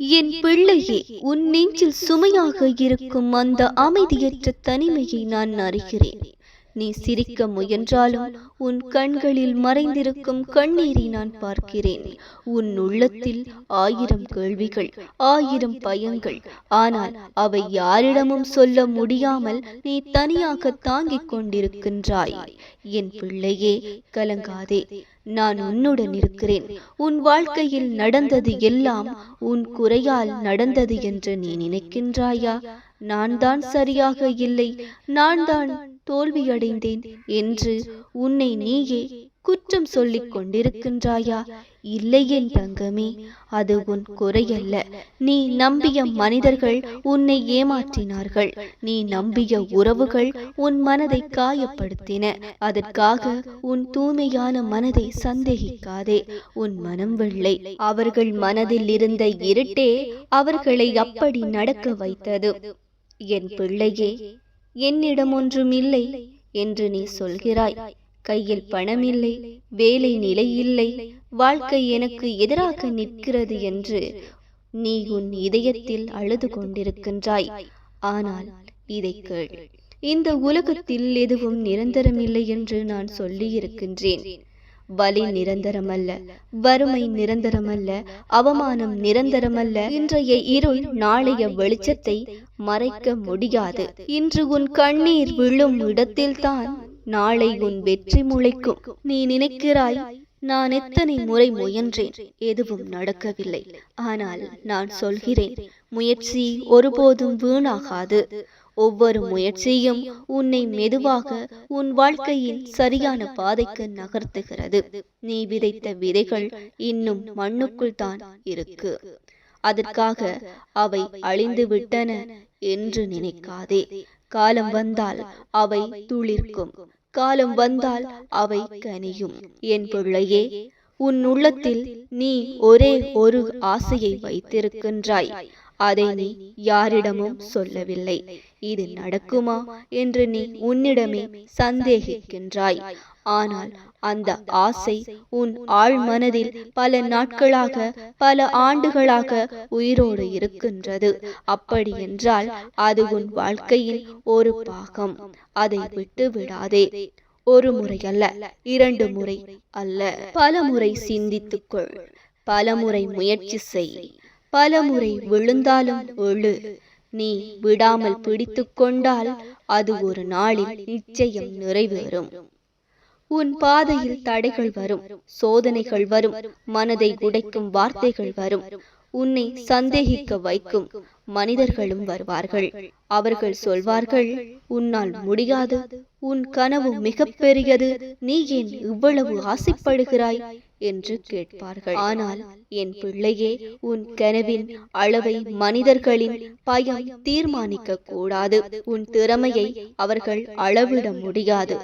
என் பிள்ளையே உன் நெஞ்சில் சுமையாக இருக்கும் அந்த அமைதியற்ற தனிமையை நான் அறிகிறேன். நீ சிரிக்க முயன்றாலும் உன் கண்களில் மறைந்திருக்கும் கண்ணீரை நான் பார்க்கிறேன். உன் உள்ளத்தில் ஆயிரம் கேள்விகள் ஆயிரம் பயங்கள். ஆனால் அவை யாரிடமும் சொல்ல முடியாமல் நீ தனியாக தாங்கிக் கொண்டிருக்கின்றாய். என் பிள்ளையே கலங்காதே. நான் உன்னுடன் இருக்கிறேன். உன் வாழ்க்கையில் நடந்தது எல்லாம் உன் குறையால் நடந்தது என்று நீ நினைக்கின்றாயா? நான் தான் சரியாக இல்லை. நான் தான் தோல்வியடைந்தேன் என்று உன்னை நீயே குற்றம் சொல்லிக் கொண்டிருக்கின்றாயா? இல்லையென் தங்கமே அது உன் குறையல்ல. நீ நம்பிய மனிதர்கள் உன்னை ஏமாற்றினார்கள். நீ நம்பிய உறவுகள் உன் மனதை காயப்படுத்தின. அதற்காக உன் தூய்மையான மனதை சந்தேகிக்காதே. உன் மனம் வெள்ளை. அவர்கள் மனதில் இருந்த இருட்டே அவர்களை அப்படி நடக்க வைத்தது. என் பிள்ளையே என்னிடம் ஒன்றும் இல்லை என்று நீ சொல்கிறாய். கையில் பணமில்லை வேலை நிலை இல்லை வாழ்க்கை எனக்கு எதிராக நிற்கிறது என்று நீ உன் இதயத்தில் அழுது கொண்டிருக்கின்றாய் ஆனால் இதை கேள். இந்த உலகத்தில் எதுவும் நிரந்தரமில்லை என்று நான் சொல்லியிருக்கின்றேன். வலி நிரந்தரமல்ல. வறுமை நிரந்தரமல்ல. அவமானம் நிரந்தரமல்ல. இன்றைய இருள் நாளைய வெளிச்சத்தை மறைக்க முடியாது. இன்று உன் கண்ணீர் விழும் இடத்தில்தான் நாளை உன் வெற்றி முளைக்கும். நீ நினைக்கிறாய் நான் எத்தனை முறை முயன்றேன்? எதுவும் நடக்கவில்லை. ஆனால் நான் சொல்கிறேன் முயற்சி ஒருபோதும் வீணாகாது. ஒவ்வொரு முயற்சியும் உன்னை மெதுவாக உன் வாழ்க்கையின் சரியான பாதைக்கு நகர்த்துகிறது. நீ விதைத்த விதைகள் இன்னும் மண்ணுக்குள் தான் இருக்கு. அதற்காக அவை அழிந்து விட்டன என்று நினைக்காதே. காலம் வந்தால் அவை துளிர்க்கும். காலம் வந்தால் அவை கனியும். என் பிள்ளையே உன் உள்ளத்தில் நீ ஒரே ஒரு ஆசையை வைத்திருக்கின்றாய். அதை நீ யாரிடமும் சொல்லவில்லை. இது நடக்குமா என்று நீ உன்னிடமே சந்தேகிக்கின்றாய். ஆனால் அந்த ஆசை உன் ஆழ் மனதில் பல நாட்களாக பல ஆண்டுகளாக உயிரோடு இருக்கின்றது. அப்படி என்றால் அது உன் வாழ்க்கையில் ஒரு பாகம். அதை விட்டு விடாதே. ஒரு முறை அல்ல இரண்டு முறை அல்ல. பல முறை சிந்தித்துக்கொள். பல முறை முயற்சி செய். பல முறை விழுந்தாலும் எழு நீ விடாமல் பிடித்து கொண்டால் அது ஒரு நாளில் நிச்சயம் நிறைவேறும். உன் பாதையில் தடைகள் வரும் சோதனைகள் வரும் மனதை உடைக்கும் வார்த்தைகள் வரும். உன்னை சந்தேகிக்க வைக்கும் மனிதர்களும் வருவார்கள். அவர்கள் சொல்வார்கள் உன்னால் முடியாது. உன் கனவு மிக பெரியது. நீ ஏன் இவ்வளவு ஆசைப்படுகிறாய்? என்று கேட்பார்கள். ஆனால் என் பிள்ளையே உன் கனவின் அளவை மனிதர்களின் பயம் தீர்மானிக்க கூடாது உன் திறமையை அவர்கள் அளவிட முடியாது.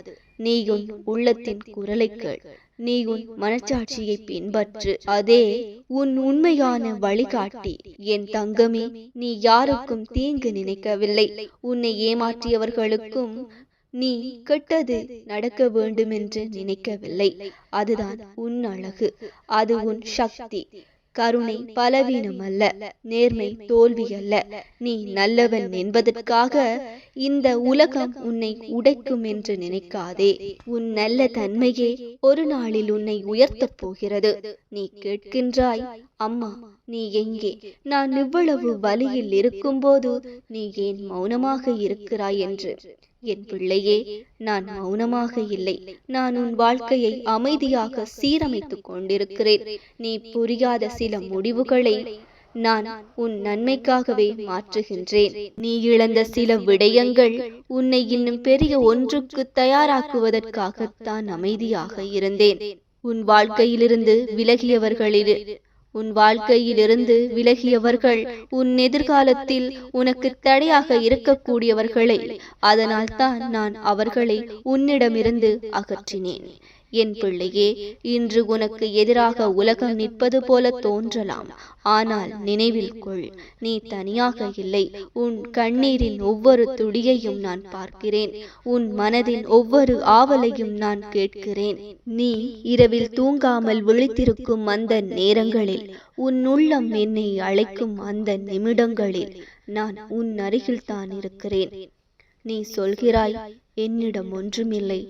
நீ உன் உள்ளத்தின் குரலை கேள். நீ உன் மனச்சாட்சியை பின்பற்று. அதே உன் உண்மையான வழிகாட்டி. என் தங்கமே நீ யாருக்கும் தீங்கு நினைக்கவில்லை. உன்னை ஏமாற்றியவர்களுக்கும் நீ கெட்டது நடக்க வேண்டும் என்று நினைக்கவில்லை. அதுதான் உன் அழகு. அது உன் சக்தி. கருணை பலவீனம் அல்ல நேர்மை தோல்வி அல்ல நீ நல்லவன் என்பதற்காக இந்த உலகம் உன்னை உடைக்கும் என்று நினைக்காதே. உன் நல்ல தன்மையே ஒரு நாளில் உன்னை உயர்த்தப் போகிறது. நீ கேட்கின்றாய் அம்மா நீ எங்கே? நான் இவ்வளவு வலியில் இருக்கும்போது நீ ஏன் மௌனமாக இருக்கிறாய் என்று? என் பிள்ளையே நான் மௌனமாக இல்லை. நான் உன் வாழ்க்கையை அமைதியாக சீரமைத்துக் கொண்டிருக்கிறேன். நீ புரியாத சில முடிவுகளை நான் உன் நன்மைக்காகவே மாற்றுகின்றேன். நீ இழந்த சில விடயங்கள் உன்னை இன்னும் பெரிய ஒன்றுக்கு தயாராக்குவதற்காகத்தான் அமைதியாக இருந்தேன். உன் வாழ்க்கையிலிருந்து விலகியவர்களில் உன் வாழ்க்கையிலிருந்து விலகியவர்கள் உன் எதிர்காலத்தில் உனக்கு தடையாக இருக்கக்கூடியவர்களை. அதனால் தான் நான் அவர்களை உன்னிடமிருந்து அகற்றினேன். என் பிள்ளையே இன்று உனக்கு எதிராக உலகம் நிற்பது போல தோன்றலாம். ஆனால் நினைவில் கொள் நீ தனியாக இல்லை. உன் கண்ணீரின் ஒவ்வொரு துளியையும் நான் பார்க்கிறேன். உன் மனதின் ஒவ்வொரு ஆவலையும் நான் கேட்கிறேன். நீ இரவில் தூங்காமல் விழித்திருக்கும் அந்த நேரங்களில் உன் உள்ளம் என்னை அழைக்கும் அந்த நிமிடங்களில் நான் உன் அருகில் தான் இருக்கிறேன். நீ சொல்கிறாய் என்னிடம் ஒன்றுமில்லை.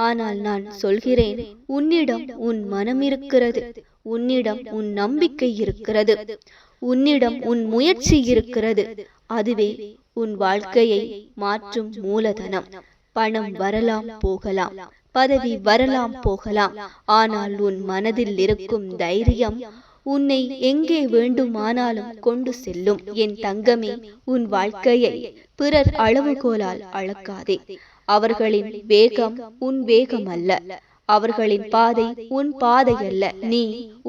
ஆனால் நான் சொல்கிறேன் உன்னிடம் உன் மனம் இருக்கிறது. உன்னிடம் உன் நம்பிக்கை இருக்கிறது. உன்னிடம் உன் முயற்சி இருக்கிறது. அதுவே உன் வாழ்க்கையை மாற்றும் மூலதனம். பணம் வரலாம் போகலாம். பதவி வரலாம் போகலாம். ஆனால் உன் மனதில் இருக்கும் தைரியம் உன்னை எங்கே வேண்டுமானாலும் கொண்டு செல்லும். என் தங்கமே உன் வாழ்க்கையை பிறர் அளவுகோலால் அளக்காதே. அவர்களின் வேகம் உன் வேகம் அல்ல அவர்களின் பாதை உன் பாதை அல்ல நீ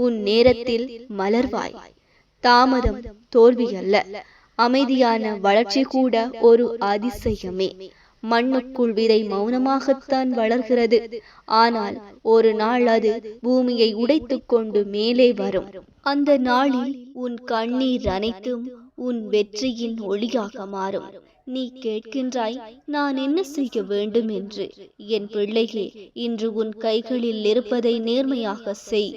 உன் நேரத்தில் மலர்வாய். தாமதம் தோல்வி அல்ல அமைதியான வளர்ச்சி கூட ஒரு அதிசயமே. மண்ணுக்குள் விதை மௌனமாகத்தான் வளர்கிறது. ஆனால் ஒரு நாள் அது பூமியை உடைத்துக் கொண்டு மேலே வரும். அந்த நாளில் உன் கண்ணீர் அனைத்தும் உன் வெற்றியின் ஒளியாக மாறும். நீ கேட்கின்றாய் நான் என்ன செய்ய வேண்டும் என்று? என் பிள்ளையே இன்று உன் கைகளில் இருப்பதை நேர்மையாக செய்.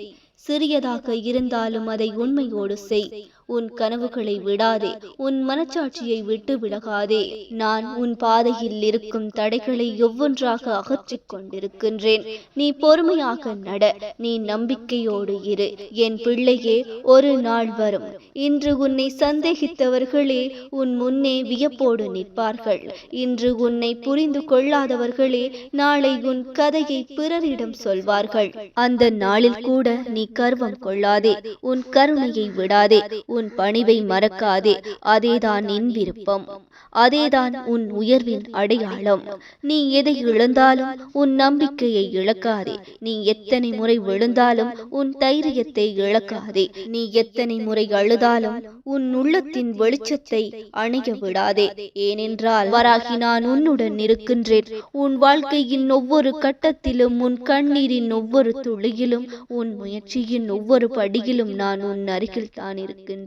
சிறியதாக இருந்தாலும் அதை உண்மையோடு செய். உன் கனவுகளை விடாதே உன் மனச்சாட்சியை விட்டு விலகாதே. நான் உன் பாதையில் இருக்கும் தடைகளை ஒவ்வொன்றாக அகற்றிக் கொண்டிருக்கின்றேன். நீ பொறுமையாக நட நீ நம்பிக்கையோடு இரு. என் பிள்ளையே ஒரு நாள் வரும். இன்று உன்னை சந்தேகித்தவர்களே உன் முன்னே வியப்போடு நிற்பார்கள். இன்று உன்னை புரிந்து கொள்ளாதவர்களே நாளை உன் கதையை பிறரிடம் சொல்வார்கள். அந்த நாளில் கூட நீ கர்வம் கொள்ளாதே உன் கருணையை விடாதே உன் பணிவை மறக்காதே. அதேதான் என் விருப்பம். அதேதான் உன் உயர்வின் அடையாளம். நீ எதை இழந்தாலும் உன் நம்பிக்கையை இழக்காதே. நீ எத்தனை முறை விழுந்தாலும் உன் தைரியத்தை இழக்காதே. நீ எத்தனை முறை அழுதாலும் உன் உள்ளத்தின் வெளிச்சத்தை அணைய விடாதே. ஏனென்றால் வராகி நான் உன்னுடன் இருக்கின்றேன். உன் வாழ்க்கையின் ஒவ்வொரு கட்டத்திலும் உன் கண்ணீரின் ஒவ்வொரு துளியிலும் உன் முயற்சியின் ஒவ்வொரு படியிலும் நான் உன் அருகில் தான் இருக்கின்றேன்.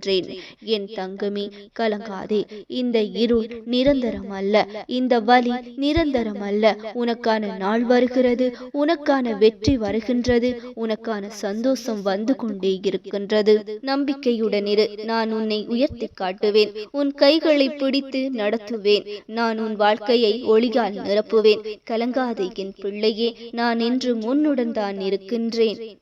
என் தங்கமே கலங்காதே. இந்த இருள் நிரந்தரம் அல்ல இந்த வலி நிரந்தரம் அல்ல உனக்கான நாள் வருகிறது. உனக்கான வெற்றி வருகின்றது. உனக்கான சந்தோஷம் வந்து கொண்டே இருக்கின்றது. நம்பிக்கையுடன் இரு. நான் உன்னை உயர்த்தி காட்டுவேன். உன் கைகளை பிடித்து நடத்துவேன். நான் உன் வாழ்க்கையை ஒளியால் நிரப்புவேன். கலங்காதே என் பிள்ளையே. நான் என்று உன்னுடன் தான் இருக்கின்றேன்.